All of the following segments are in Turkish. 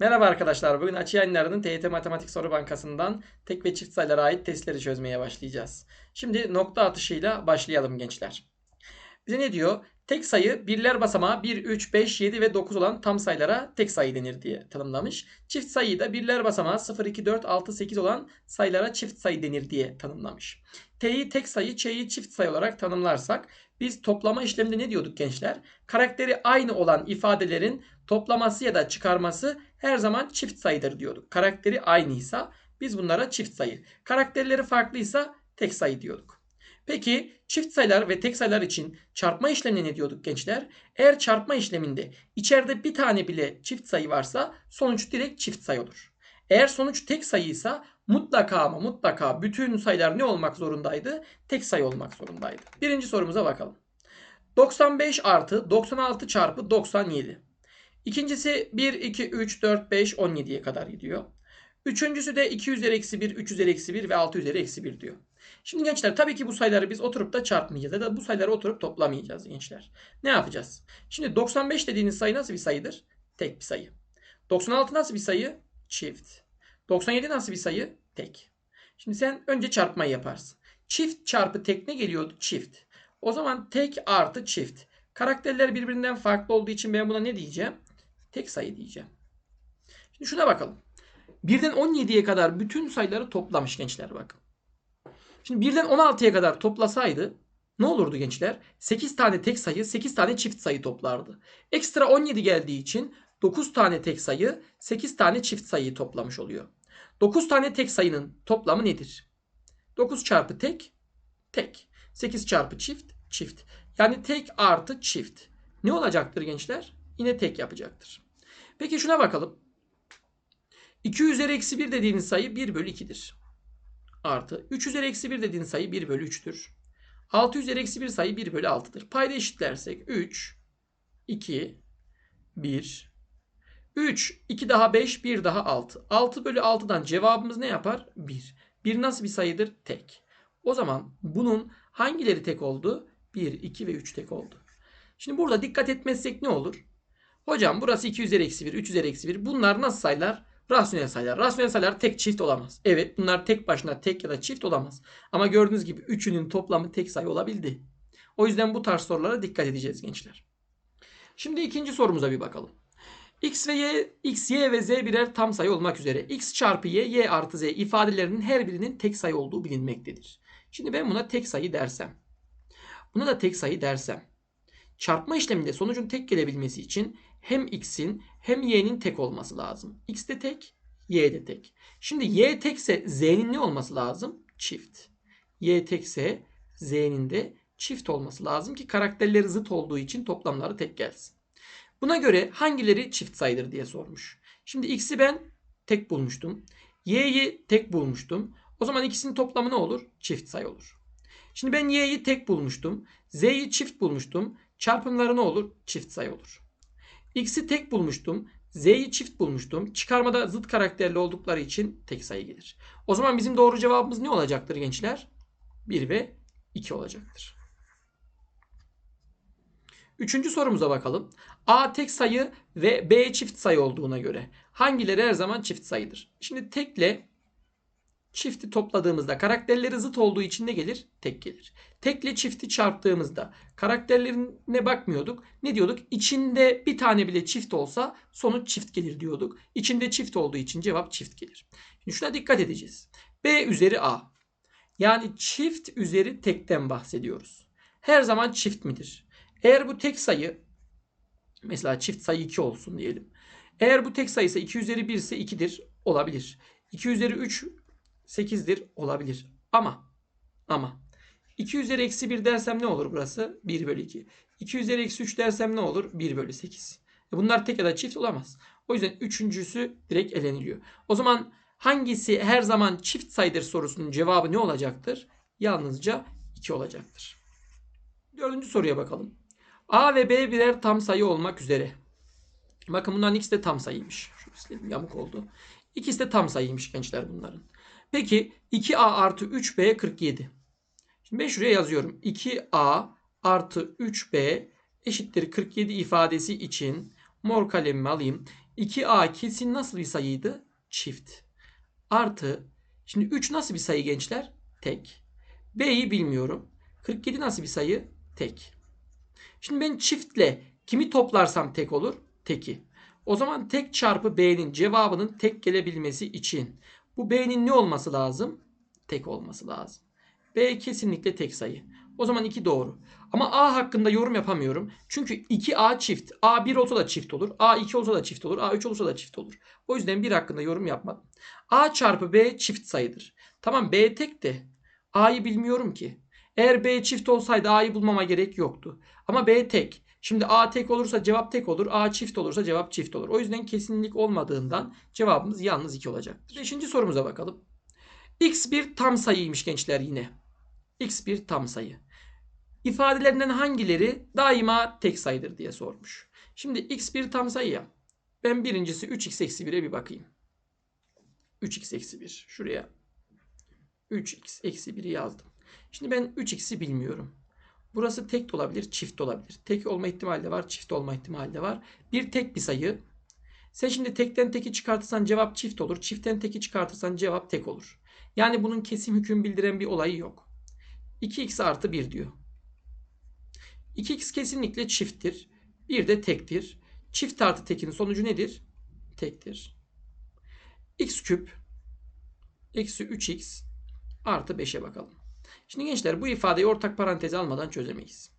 Merhaba arkadaşlar. Bugün Açı Yayınları'nın TYT Matematik Soru Bankası'ndan tek ve çift sayılara ait testleri çözmeye başlayacağız. Şimdi nokta atışıyla başlayalım gençler. Bize ne diyor? Tek sayı birler basamağı 1, 3, 5, 7 ve 9 olan tam sayılara tek sayı denir diye tanımlamış. Çift sayıyı da birler basamağı 0, 2, 4, 6, 8 olan sayılara çift sayı denir diye tanımlamış. T'yi tek sayı, Ç'yi çift sayı olarak tanımlarsak biz toplama işleminde ne diyorduk gençler? Karakteri aynı olan ifadelerin toplaması ya da çıkarması her zaman çift sayıdır diyorduk. Karakteri aynıysa biz bunlara çift sayı. Karakterleri farklıysa tek sayı diyorduk. Peki çift sayılar ve tek sayılar için çarpma işlemine ne diyorduk gençler? Eğer çarpma işleminde içeride bir tane bile çift sayı varsa sonuç direkt çift sayı olur. Eğer sonuç tek sayıysa mutlaka ama mutlaka bütün sayılar ne olmak zorundaydı? Tek sayı olmak zorundaydı. Birinci sorumuza bakalım. 95 artı 96 çarpı 97. İkincisi 1, 2, 3, 4, 5, 17'ye kadar gidiyor. Üçüncüsü de 2 üzeri eksi 1, 3 üzeri eksi 1 ve 6 üzeri eksi 1 diyor. Şimdi gençler tabii ki bu sayıları biz oturup da çarpmayacağız ya da bu sayıları oturup toplamayacağız gençler. Ne yapacağız? Şimdi 95 dediğiniz sayı nasıl bir sayıdır? Tek bir sayı. 96 nasıl bir sayı? Çift. 97 nasıl bir sayı? Tek. Şimdi sen önce çarpmayı yaparsın. Çift çarpı tek ne geliyordu? Çift. O zaman tek artı çift. Karakterler birbirinden farklı olduğu için ben buna ne diyeceğim? Tek sayı diyeceğim. Şimdi şuna bakalım. Birden 17'ye kadar bütün sayıları toplamış gençler bakın. Şimdi birden 16'ya kadar toplasaydı ne olurdu gençler? 8 tane tek sayı, 8 tane çift sayı toplardı. Ekstra 17 geldiği için 9 tane tek sayı, 8 tane çift sayıyı toplamış oluyor. 9 tane tek sayının toplamı nedir? 9 çarpı tek, tek. 8 çarpı çift, çift. Yani tek artı çift. Ne olacaktır gençler? Yine tek yapacaktır. Peki şuna bakalım. 2 üzeri eksi 1 dediğiniz sayı 1 bölü 2'dir. Artı 3 üzeri eksi 1 dediğiniz sayı 1 bölü 3'tür. 6 üzeri eksi 1 sayı 1 bölü 6'dır. Payda eşitlersek 3, 2, 1, 3, 2 daha 5, 1 daha 6. 6 bölü 6'dan cevabımız ne yapar? 1. 1 nasıl bir sayıdır? Tek. O zaman bunun hangileri tek oldu? 1, 2 ve 3 tek oldu. Şimdi burada dikkat etmezsek ne olur? Hocam burası 2 üzeri eksi 1, 3 üzeri eksi 1. Bunlar nasıl sayılar? Rasyonel sayılar. Rasyonel sayılar tek çift olamaz. Evet bunlar tek başına tek ya da çift olamaz. Ama gördüğünüz gibi üçünün toplamı tek sayı olabildi. O yüzden bu tarz sorulara dikkat edeceğiz gençler. Şimdi ikinci sorumuza bir bakalım. X ve Y, X, Y ve Z birer tam sayı olmak üzere X çarpı Y, Y artı Z ifadelerinin her birinin tek sayı olduğu bilinmektedir. Şimdi ben buna tek sayı dersem, buna da tek sayı dersem, çarpma işleminde sonucun tek gelebilmesi için hem x'in hem y'nin tek olması lazım. x de tek, y de tek. Şimdi y tekse z'nin ne olması lazım? Çift. y tekse z'nin de çift olması lazım ki karakterleri zıt olduğu için toplamları tek gelsin. Buna göre hangileri çift sayıdır diye sormuş. Şimdi x'i ben tek bulmuştum. y'yi tek bulmuştum. O zaman ikisinin toplamı ne olur? Çift sayı olur. Şimdi ben y'yi tek bulmuştum. z'yi çift bulmuştum. Çarpımları ne olur? Çift sayı olur. X'i tek bulmuştum. Z'yi çift bulmuştum. Çıkarmada zıt karakterli oldukları için tek sayı gelir. O zaman bizim doğru cevabımız ne olacaktır gençler? 1 ve 2 olacaktır. Üçüncü sorumuza bakalım. A tek sayı ve B çift sayı olduğuna göre hangileri her zaman çift sayıdır? Şimdi tekle çifti topladığımızda karakterleri zıt olduğu için ne gelir? Tek gelir. Tekle çifti çarptığımızda karakterlerine bakmıyorduk. Ne diyorduk? İçinde bir tane bile çift olsa sonuç çift gelir diyorduk. İçinde çift olduğu için cevap çift gelir. Şimdi şuna dikkat edeceğiz. B üzeri A. Yani çift üzeri tekten bahsediyoruz. Her zaman çift midir? Eğer bu tek sayı mesela çift sayı 2 olsun diyelim. Eğer bu tek sayısı 2 üzeri 1 ise 2'dir olabilir. 2 üzeri 3 8'dir olabilir. Ama ama 2 üzeri eksi 1 dersem ne olur burası? 1 bölü 2. 2 üzeri eksi 3 dersem ne olur? 1 bölü 8. E bunlar tek ya da çift olamaz. O yüzden üçüncüsü direkt eleniliyor. O zaman hangisi her zaman çift sayıdır sorusunun cevabı ne olacaktır? Yalnızca 2 olacaktır. Dördüncü soruya bakalım. A ve B birer tam sayı olmak üzere. Bakın bunların ikisi de tam sayıymış. Şu yamuk oldu. İkisi de tam sayıymış gençler bunların. Peki 2A artı 2B 47. Şimdi ben şuraya yazıyorum. 2A artı 3B eşittir 47 ifadesi için mor kalemimi alayım. 2a kesin nasıl bir sayıydı? Çift. Artı. Şimdi 3 nasıl bir sayı gençler? Tek. B'yi bilmiyorum. 47 nasıl bir sayı? Tek. Şimdi ben çiftle kimi toplarsam tek olur? Teki. O zaman tek çarpı B'nin cevabının tek gelebilmesi için bu B'nin ne olması lazım? Tek olması lazım. B kesinlikle tek sayı. O zaman 2 doğru. Ama A hakkında yorum yapamıyorum. Çünkü 2A çift. A1 olsa da çift olur. A2 olsa da çift olur. A3 olsa da çift olur. O yüzden 1 hakkında yorum yapmadım. A çarpı B çift sayıdır. Tamam B tek de A'yı bilmiyorum ki. Eğer B çift olsaydı A'yı bulmama gerek yoktu. Ama B tek. Şimdi A tek olursa cevap tek olur. A çift olursa cevap çift olur. O yüzden kesinlik olmadığından cevabımız yalnız 2 olacaktır. Beşinci sorumuza bakalım. X bir tam sayıymış gençler yine. X bir tam sayı. İfadelerinden hangileri daima tek sayıdır diye sormuş. Şimdi x bir tam sayı ya. Ben birincisi 3x eksi 1'e bir bakayım. 3x eksi 1. Şuraya 3x eksi 1'i yazdım. Şimdi ben 3x'i bilmiyorum. Burası tek de olabilir, çift de olabilir. Tek olma ihtimali de var, çift olma ihtimali de var. Bir tek bir sayı. Sen şimdi tekten teki çıkartırsan cevap çift olur. Çiftten teki çıkartırsan cevap tek olur. Yani bunun kesim hüküm bildiren bir olayı yok. 2x artı 1 diyor. 2x kesinlikle çifttir. 1 de tektir. Çift artı tekin sonucu nedir? Tektir. x küp eksi 3x artı 5'e bakalım. Şimdi gençler bu ifadeyi ortak paranteze almadan çözemeyiz.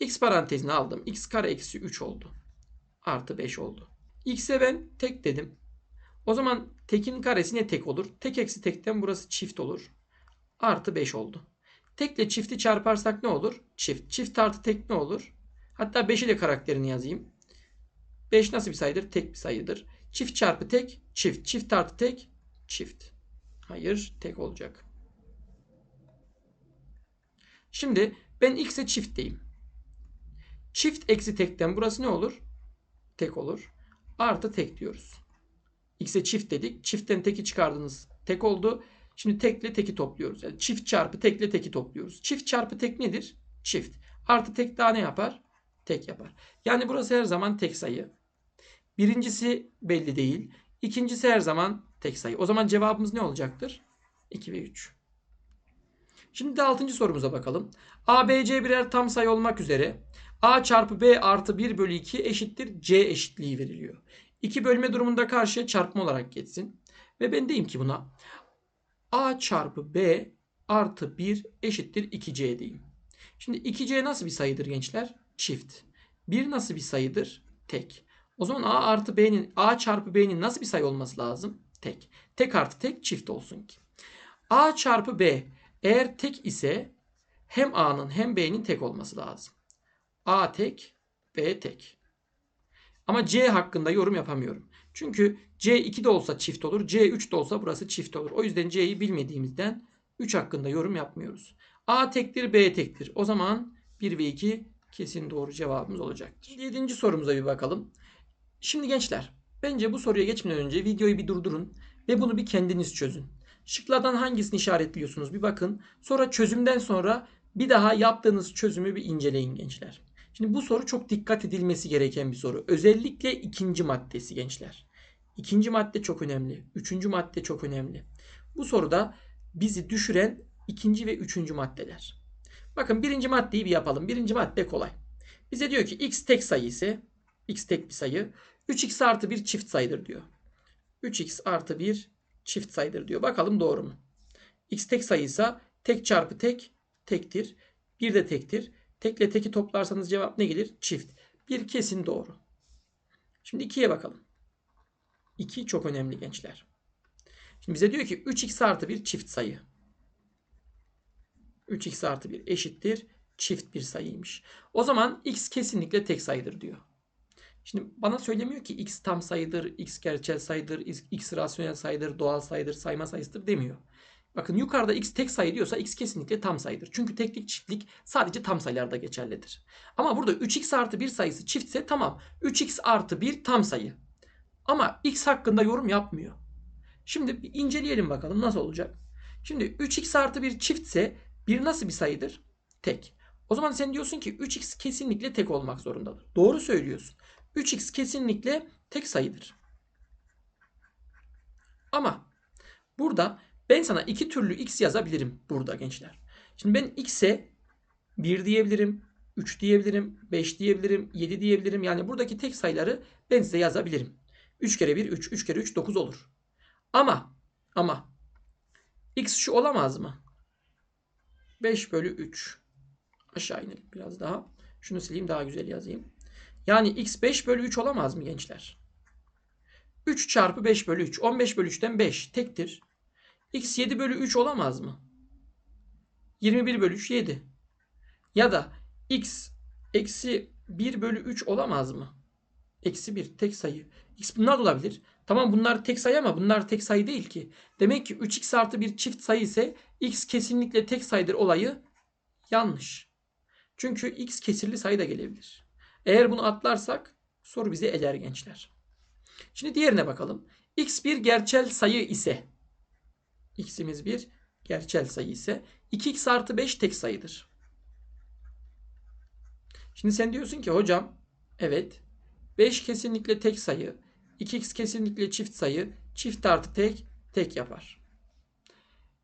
x parantezini aldım. x kare eksi 3 oldu. Artı 5 oldu. x'e ben tek dedim. O zaman tekin karesi ne tek olur? Tek eksi tekten burası çift olur. Artı 5 oldu. Tekle çifti çarparsak ne olur? Çift. Çift artı tek ne olur? Hatta 5'i de karakterini yazayım. 5 nasıl bir sayıdır? Tek bir sayıdır. Çift çarpı tek çift. Çift artı tek çift. Hayır tek olacak. Şimdi ben x'e çiftteyim. Çift eksi tekten burası ne olur? Tek olur. Artı tek diyoruz. X'e çift dedik. Çiftten teki çıkardınız. Tek oldu. Şimdi tekle teki topluyoruz. Yani çift çarpı tekle teki topluyoruz. Çift çarpı tek nedir? Çift. Artı tek daha ne yapar? Tek yapar. Yani burası her zaman tek sayı. Birincisi belli değil. İkincisi her zaman tek sayı. O zaman cevabımız ne olacaktır? 2 ve 3. Şimdi de 6. sorumuza bakalım. A, B, C birer tam sayı olmak üzere A çarpı B artı 1 bölü 2 eşittir C eşitliği veriliyor. 2 bölme durumunda karşıya çarpma olarak geçsin. Ve ben deyim ki buna A çarpı B artı 1 eşittir 2C diyeyim. Şimdi 2C nasıl bir sayıdır gençler? Çift. 1 nasıl bir sayıdır? Tek. O zaman A artı B'nin A çarpı B'nin nasıl bir sayı olması lazım? Tek. Tek artı tek çift olsun ki. A çarpı B eğer tek ise hem A'nın hem B'nin tek olması lazım. A tek, B tek. Ama C hakkında yorum yapamıyorum. Çünkü C2 de olsa çift olur. C3 de olsa burası çift olur. O yüzden C'yi bilmediğimizden 3 hakkında yorum yapmıyoruz. A tektir, B tektir. O zaman 1 ve 2 kesin doğru cevabımız olacaktır. 7. sorumuza bir bakalım. Şimdi gençler, bence bu soruya geçmeden önce videoyu bir durdurun ve bunu bir kendiniz çözün. Şıklardan hangisini işaretliyorsunuz bir bakın. Sonra çözümden sonra bir daha yaptığınız çözümü bir inceleyin gençler. Şimdi bu soru çok dikkat edilmesi gereken bir soru. Özellikle ikinci maddesi gençler. İkinci madde çok önemli. Üçüncü madde çok önemli. Bu soruda bizi düşüren ikinci ve üçüncü maddeler. Bakın birinci maddeyi bir yapalım. Birinci madde kolay. Bize diyor ki x tek sayı ise x tek bir sayı. 3x artı 1 çift sayıdır diyor. 3x artı 1 çift sayıdır diyor. Bakalım doğru mu? x tek sayıysa tek çarpı tek tektir. Bir de tektir. Tekle teki toplarsanız cevap ne gelir? Çift. Bir kesin doğru. Şimdi 2'ye bakalım. 2 çok önemli gençler. Şimdi bize diyor ki 3x artı 1 çift sayı. 3x artı 1 eşittir. Çift bir sayıymış. O zaman x kesinlikle tek sayıdır diyor. Şimdi bana söylemiyor ki x tam sayıdır, x gerçel sayıdır, x, rasyonel sayıdır, doğal sayıdır, sayma sayısıdır demiyor. Bakın yukarıda x tek sayı diyorsa x kesinlikle tam sayıdır. Çünkü teklik çiftlik sadece tam sayılarda geçerlidir. Ama burada 3x artı 1 sayısı çiftse tamam 3x artı 1 tam sayı. Ama x hakkında yorum yapmıyor. Şimdi inceleyelim bakalım nasıl olacak. Şimdi 3x artı 1 çiftse 1 nasıl bir sayıdır? Tek. O zaman sen diyorsun ki 3x kesinlikle tek olmak zorundadır. Doğru söylüyorsun. 3x kesinlikle tek sayıdır. Ama burada ben sana iki türlü x yazabilirim burada gençler. Şimdi ben x'e 1 diyebilirim, 3 diyebilirim, 5 diyebilirim, 7 diyebilirim. Yani buradaki tek sayıları ben size yazabilirim. 3 kere 1 3, 3 kere 3 9 olur. Ama ama x şu olamaz mı? 5 bölü 3. Aşağı inelim biraz daha. Şunu sileyim daha güzel yazayım. Yani x 5 bölü 3 olamaz mı gençler? 3 çarpı 5 bölü 3. 15 bölü 3'ten 5 tektir. x 7 bölü 3 olamaz mı? 21 bölü 3 7. Ya da x eksi 1 bölü 3 olamaz mı? Eksi 1 tek sayı. X bunlar da olabilir. Tamam bunlar tek sayı ama bunlar tek sayı değil ki. Demek ki 3x artı bir çift sayı ise x kesinlikle tek sayıdır olayı yanlış. Çünkü x kesirli sayı da gelebilir. Eğer bunu atlarsak soru bizi eler gençler. Şimdi diğerine bakalım. x bir gerçel sayı ise x'imiz bir gerçel sayı ise 2x artı 5 tek sayıdır. Şimdi sen diyorsun ki hocam evet 5 kesinlikle tek sayı 2x kesinlikle çift sayı çift artı tek tek yapar.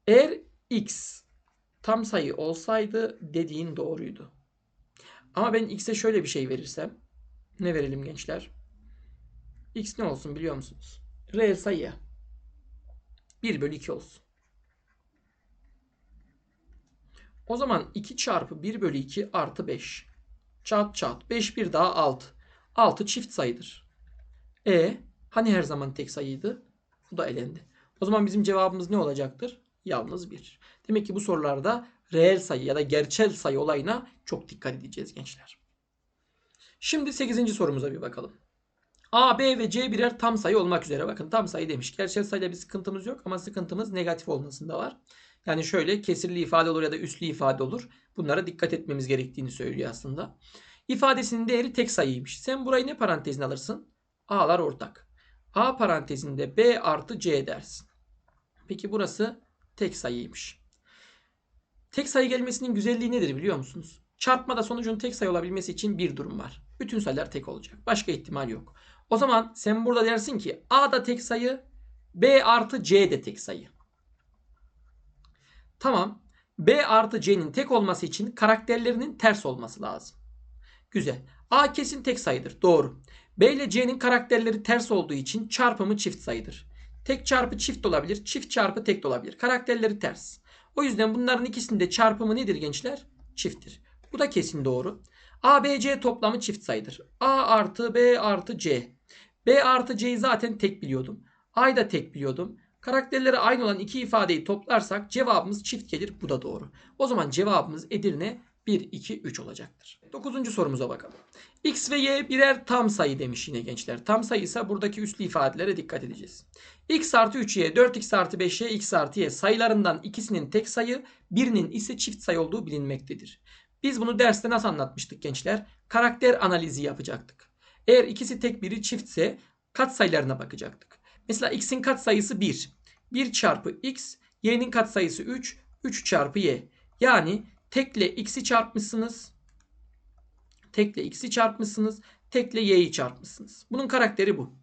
Eğer x tam sayı olsaydı dediğin doğruydu. Ama ben x'e şöyle bir şey verirsem ne verelim gençler? x ne olsun biliyor musunuz? Reel sayı 1 bölü 2 olsun. O zaman 2 çarpı 1 bölü 2 artı 5. Çat çat. 5 bir daha 6. 6 çift sayıdır. E hani her zaman tek sayıydı? Bu da elendi. O zaman bizim cevabımız ne olacaktır? Yalnız 1. Demek ki bu sorularda reel sayı ya da gerçel sayı olayına çok dikkat edeceğiz gençler. Şimdi 8. sorumuza bir bakalım. A, B ve C birer tam sayı olmak üzere. Bakın tam sayı demiş. Gerçel sayıyla bir sıkıntımız yok ama sıkıntımız negatif olmasında var. Yani şöyle kesirli ifade olur ya da üslü ifade olur. Bunlara dikkat etmemiz gerektiğini söylüyor aslında. İfadesinin değeri tek sayıymış. Sen burayı ne parantezine alırsın? A'lar ortak. A parantezinde B artı C dersin. Peki burası tek sayıymış. Tek sayı gelmesinin güzelliği nedir biliyor musunuz? Çarpmada sonucun tek sayı olabilmesi için bir durum var. Bütün sayılar tek olacak. Başka ihtimal yok. O zaman sen burada dersin ki A da tek sayı, B artı C de tek sayı. Tamam. B artı C'nin tek olması için karakterlerinin ters olması lazım. Güzel. A kesin tek sayıdır. Doğru. B ile C'nin karakterleri ters olduğu için çarpımı çift sayıdır. Tek çarpı çift olabilir. Çift çarpı tek olabilir. Karakterleri ters. O yüzden bunların ikisinde çarpımı nedir gençler? Çifttir. Bu da kesin doğru. A, B, C toplamı çift sayıdır. A artı B artı C. B artı C'yi zaten tek biliyordum. A'yı da tek biliyordum. Karakterleri aynı olan iki ifadeyi toplarsak cevabımız çift gelir. Bu da doğru. O zaman cevabımız Edirne 1, 2, 3 olacaktır. Dokuzuncu sorumuza bakalım. X ve Y birer tam sayı demiş yine gençler. Tam sayı ise buradaki üslü ifadelere dikkat edeceğiz. X artı 3Y, 4X artı 5Y, X artı Y sayılarından ikisinin tek sayı, birinin ise çift sayı olduğu bilinmektedir. Biz bunu derste nasıl anlatmıştık gençler? Karakter analizi yapacaktık. Eğer ikisi tek biri çiftse katsayılarına bakacaktık. Mesela x'in katsayısı 1. 1 çarpı x, y'nin katsayısı 3. 3 çarpı y. Yani tekle x'i çarpmışsınız. Tekle x'i çarpmışsınız. Tekle y'yi çarpmışsınız. Bunun karakteri bu.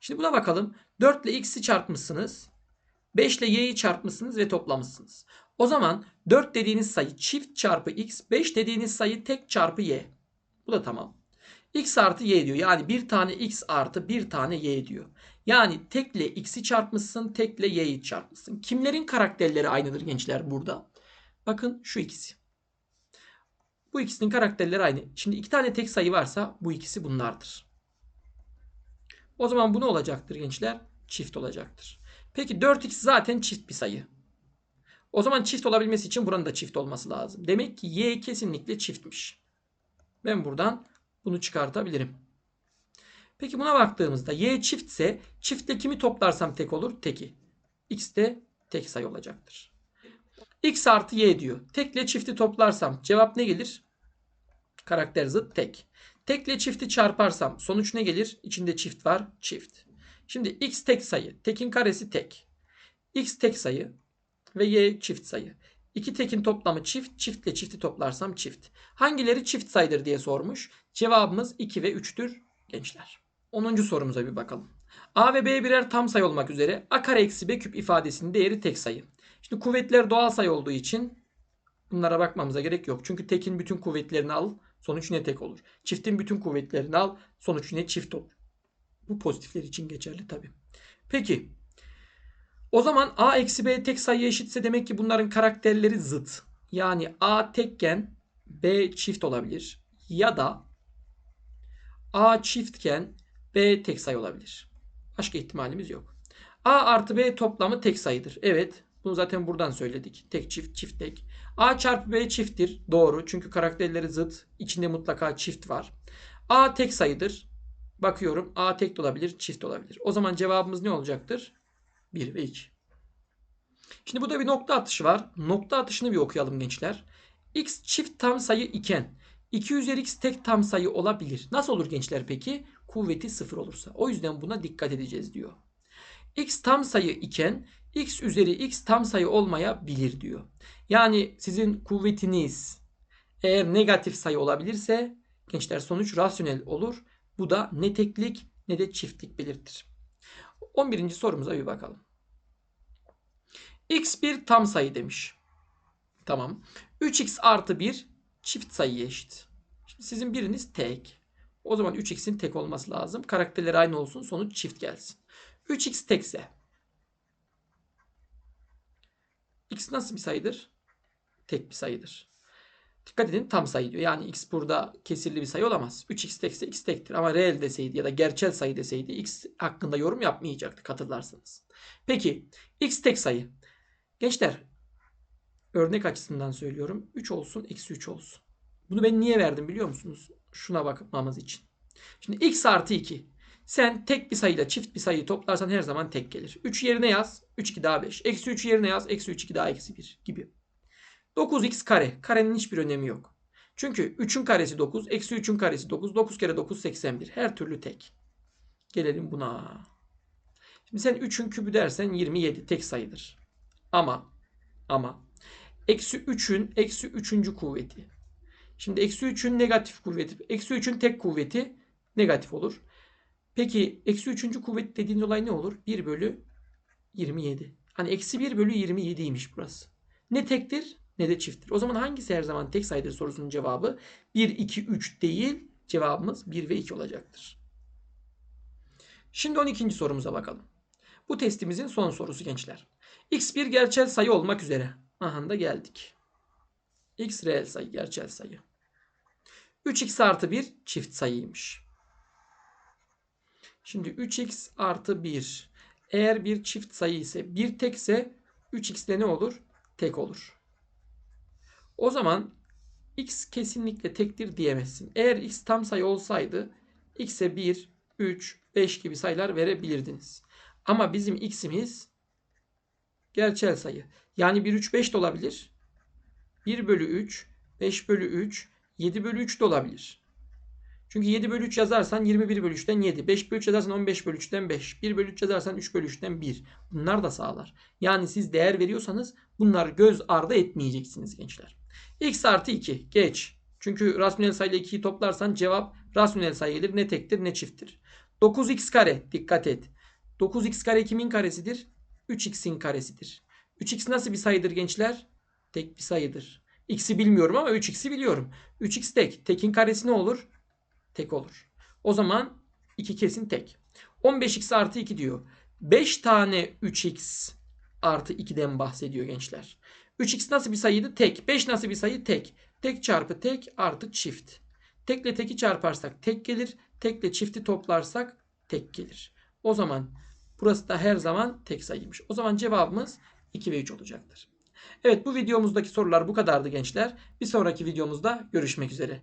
Şimdi buna bakalım. 4 ile x'i çarpmışsınız. 5 ile y'yi çarpmışsınız ve toplamışsınız. O zaman 4 dediğiniz sayı çift çarpı x, 5 dediğiniz sayı tek çarpı y. Bu da tamam. x artı y diyor. Yani bir tane x artı bir tane y diyor. Yani tekle x'i çarpmışsın, tekle y'yi çarpmışsın. Kimlerin karakterleri aynıdır gençler burada? Bakın şu ikisi. Bu ikisinin karakterleri aynı. Şimdi iki tane tek sayı varsa bu ikisi bunlardır. O zaman bu ne olacaktır gençler? Çift olacaktır. Peki 4x zaten çift bir sayı. O zaman çift olabilmesi için buranın da çift olması lazım. Demek ki y kesinlikle çiftmiş. Ben buradan bunu çıkartabilirim. Peki buna baktığımızda y çiftse çiftle kimi toplarsam tek olur? Teki. x de tek sayı olacaktır. x artı y diyor. Tekle çifti toplarsam cevap ne gelir? Karakter zıt tek. Tekle çifti çarparsam sonuç ne gelir? İçinde çift var. Çift. Şimdi x tek sayı. Tekin karesi tek. x tek sayı ve y çift sayı. İki tekin toplamı çift. Çiftle çifti toplarsam çift. Hangileri çift sayıdır diye sormuş. Cevabımız 2 ve 3'tür gençler. 10. sorumuza bir bakalım. A ve B birer tam sayı olmak üzere A kare eksi B küp ifadesinin değeri tek sayı. Şimdi kuvvetler doğal sayı olduğu için bunlara bakmamıza gerek yok. Çünkü tekin bütün kuvvetlerini al sonuç yine tek olur. Çiftin bütün kuvvetlerini al sonuç yine çift olur. Bu pozitifler için geçerli tabi. Peki o zaman A eksi B tek sayı eşitse demek ki bunların karakterleri zıt. Yani A tekken B çift olabilir. Ya da A çiftken B tek sayı olabilir. Başka ihtimalimiz yok. A artı B toplamı tek sayıdır. Evet. Bunu zaten buradan söyledik. Tek çift çift tek. A çarpı B çifttir. Doğru. Çünkü karakterleri zıt. İçinde mutlaka çift var. A tek sayıdır. Bakıyorum. A tek de olabilir. Çift olabilir. O zaman cevabımız ne olacaktır? 1 ve 2. Şimdi burada bir nokta atışı var. Nokta atışını bir okuyalım gençler. X çift tam sayı iken 2 üzeri x tek tam sayı olabilir. Nasıl olur gençler peki? Kuvveti sıfır olursa. O yüzden buna dikkat edeceğiz diyor. X tam sayı iken x üzeri x tam sayı olmayabilir diyor. Yani sizin kuvvetiniz eğer negatif sayı olabilirse gençler sonuç rasyonel olur. Bu da ne teklik ne de çiftlik belirtir. 11. sorumuza bir bakalım. x bir tam sayı demiş. Tamam. 3x artı 1 çift sayıya eşit. Şimdi sizin biriniz tek. O zaman 3x'in tek olması lazım. Karakterleri aynı olsun. Sonuç çift gelsin. 3x tekse. x nasıl bir sayıdır? Tek bir sayıdır. Dikkat edin tam sayı diyor. Yani x burada kesirli bir sayı olamaz. 3x tekse x tektir. Ama reel deseydi ya da gerçel sayı deseydi x hakkında yorum yapmayacaktık hatırlarsanız. Peki x tek sayı. Gençler örnek açısından söylüyorum. 3 olsun eksi 3 olsun. Bunu ben niye verdim biliyor musunuz? Şuna bakmamız için. Şimdi x artı 2. Sen tek bir sayıyla çift bir sayıyı toplarsan her zaman tek gelir. 3 yerine yaz. 3 2 daha 5. Eksi 3 yerine yaz. Eksi 3 2 daha eksi 1 gibi. 9x kare. Karenin hiçbir önemi yok. Çünkü 3'ün karesi 9. Eksi 3'ün karesi 9. 9 kere 9 81. Her türlü tek. Gelelim buna. Şimdi sen 3'ün kübü dersen 27 tek sayıdır. Ama ama eksi 3'ün eksi 3. kuvveti. Şimdi eksi 3'ün negatif kuvveti. Eksi 3'ün tek kuvveti negatif olur. Peki eksi 3. kuvvet dediğin olay ne olur? 1 bölü 27. Hani eksi 1 bölü 27'ymiş burası. Ne tektir ne de çifttir. O zaman hangisi her zaman tek sayıdır sorusunun cevabı 1, 2, 3 değil. Cevabımız 1 ve 2 olacaktır. Şimdi 12. sorumuza bakalım. Bu testimizin son sorusu gençler. X bir gerçel sayı olmak üzere. Aha da geldik. X reel sayı, gerçel sayı. 3x artı 1 çift sayıymış. Şimdi 3x artı 1 eğer bir çift sayı ise bir tekse 3x de ne olur? Tek olur. O zaman x kesinlikle tektir diyemezsin. Eğer x tam sayı olsaydı x'e 1, 3, 5 gibi sayılar verebilirdiniz. Ama bizim x'imiz gerçel sayı. Yani 1, 3, 5 de olabilir. 1 bölü 3, 5 bölü 3, 7 bölü 3 de olabilir. Çünkü 7 bölü 3 yazarsan 21 bölü 3'ten 7. 5 bölü 3 yazarsan 15 bölü 3'ten 5. 1 bölü 3 yazarsan 3 bölü 3'ten 1. Bunlar da sağlar. Yani siz değer veriyorsanız bunları göz ardı etmeyeceksiniz gençler. X artı 2 geç. Çünkü rasyonel sayıyla 2'yi toplarsan cevap rasyonel sayı. Ne tektir ne çifttir. 9x kare dikkat et. 9x kare kimin karesidir? 3x'in karesidir. 3x nasıl bir sayıdır gençler? Tek bir sayıdır. X'i bilmiyorum ama 3x'i biliyorum. 3x tek. Tekin karesi ne olur? Tek olur. O zaman 2 kesin tek. 15x artı 2 diyor. 5 tane 3x artı 2'den bahsediyor gençler. 3x nasıl bir sayıydı? Tek. 5 nasıl bir sayı? Tek. Tek çarpı tek artı çift. Tekle teki çarparsak tek gelir. Tekle çifti toplarsak tek gelir. O zaman burası da her zaman tek sayıymış. O zaman cevabımız 2 ve 3 olacaktır. Evet bu videomuzdaki sorular bu kadardı gençler. Bir sonraki videomuzda görüşmek üzere.